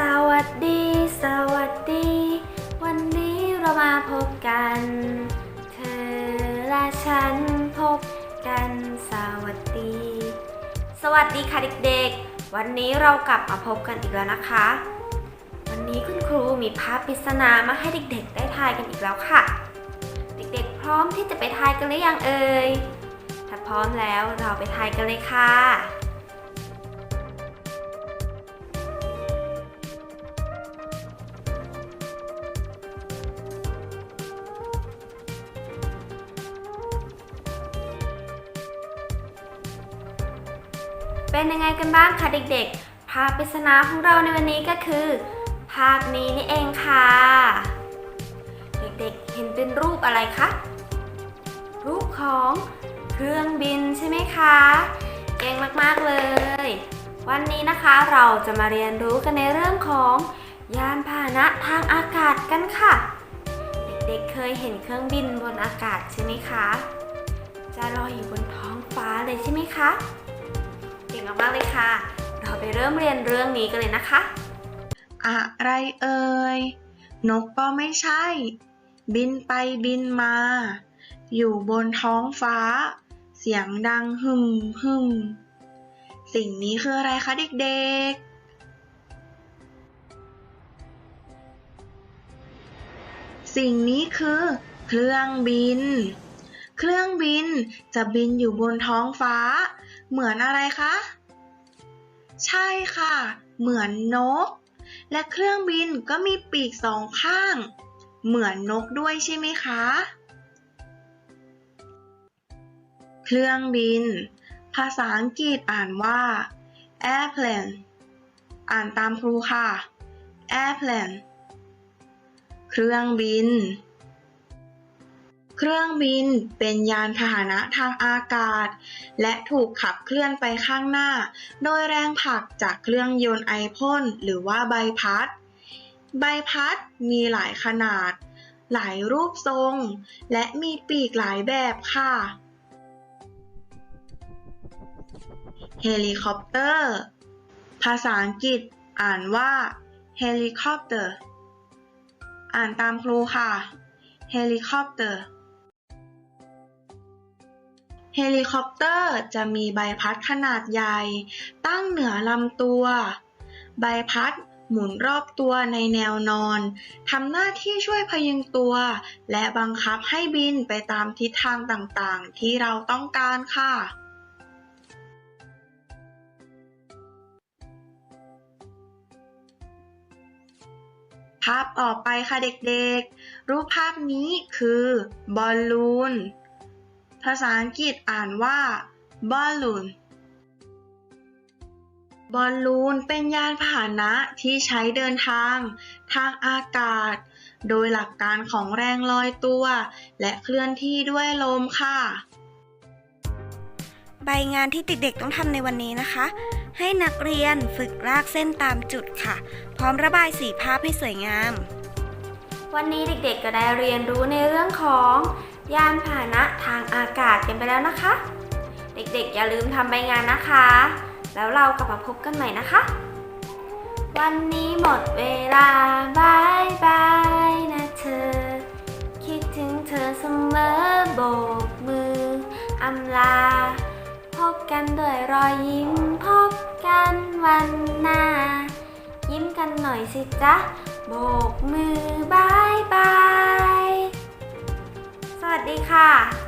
สวัสดี สวัสดี วันนี้เรามาพบกัน เธอและฉันพบกันสวัสดี สวัสดีค่ะเด็กๆ วันนี้เรากลับมาพบกันอีกแล้วนะคะ วันนี้คุณครูมีภาพปริศนามาให้เด็กๆ ได้ทายกันอีกแล้วค่ะ เด็กๆ พร้อมที่จะไปทายกันหรือยังเอ่ยถ้าพร้อมแล้วเราไปทายกันเลยค่ะ เป็นยังไงกันบ้างคะเด็กๆ ภาพปริศนาของเราในวันนี้ก็คือ ภาพนี้นี่เองค่ะ เด็กๆ เห็นเป็นรูปอะไรคะ รูปของเครื่องบินใช่ไหมคะ เก่งมากๆเลย วันนี้นะคะเราจะมาเรียนรู้กันในเรื่องของยานพาหนะทางอากาศกันค่ะ เด็กๆ เคยเห็นเครื่องบินบนอากาศใช่ไหมคะ จะลอยอยู่บนท้องฟ้าเลยใช่ไหมคะ ก่งมากๆเลยค่ะ เราไปเริ่มเรียนเรื่องนี้กันเลยนะคะ อะไรเอ่ย นกก็ไม่ใช่ บินไปบินมา อยู่บนท้องฟ้า เสียงดังหึมหึมสิ่งนี้คืออะไรคะเด็กๆสิ่งนี้คือเครื่องบิน เครื่องบินจะบินอยู่บนท้องฟ้า เหมือนอะไรคะ ใช่ค่ะ เหมือนนก และเครื่องบินก็มีปีกสองข้าง เหมือนนกด้วยใช่ไหมคะ เครื่องบิน ภาษาอังกฤษอ่านว่า airplane อ่านตามครูค่ะ airplane เครื่องบิน เครื่องบินเป็นยานพาหนะทางอากาศ และถูกขับเคลื่อนไปข้างหน้า โดยแรงผลักจากเครื่องยนต์ไอพ่นหรือว่าใบพัด ใบพัดมีหลายขนาด หลายรูปทรง และมีปีกหลายแบบค่ะ เฮลิคอปเตอร์ ภาษาอังกฤษอ่านว่าเฮลิคอปเตอร์ อ่านตามครูค่ะเฮลิคอป เฮลิคอปเตอร์จะมีใบพัดขนาดใหญ่ ตั้งเหนือลำตัว ใบพัดหมุนรอบตัวในแนวนอนทำหน้าที่ช่วยพยุงตัว และบังคับให้บินไปตามทิศทางต่างๆ ที่เราต้องการค่ะ ภาพต่อไปค่ะเด็กๆ รูปภาพนี้คือบอลลูน ภาษาอังกฤษอ่านว่า balloon บอลลูนเป็นยานพาหนะที่ใช้เดินทาง ทางอากาศ โดยหลักการของแรงลอยตัว และเคลื่อนที่ด้วยลมค่ะ ใบงานที่เด็กๆต้องทำในวันนี้นะคะ ให้นักเรียนฝึกลากเส้นตามจุดค่ะ พร้อมระบายสีภาพให้สวยงาม วันนี้เด็กๆก็ได้เรียนรู้ในเรื่องของ ยานพาหนะทางอากาศกันไปแล้วนะคะ เด็กๆอย่าลืมทำใบงานนะคะ แล้วเรากลับมาพบกันใหม่นะคะ วันนี้หมดเวลาบายบายนะเธอ คิดถึงเธอเสมอโบกมืออำลา พบกันด้วยรอยยิ้มพบกันวันหน้า ยิ้มกันหน่อยสิจ๊ะ โบกมือบายบาย วัสดีค่ะ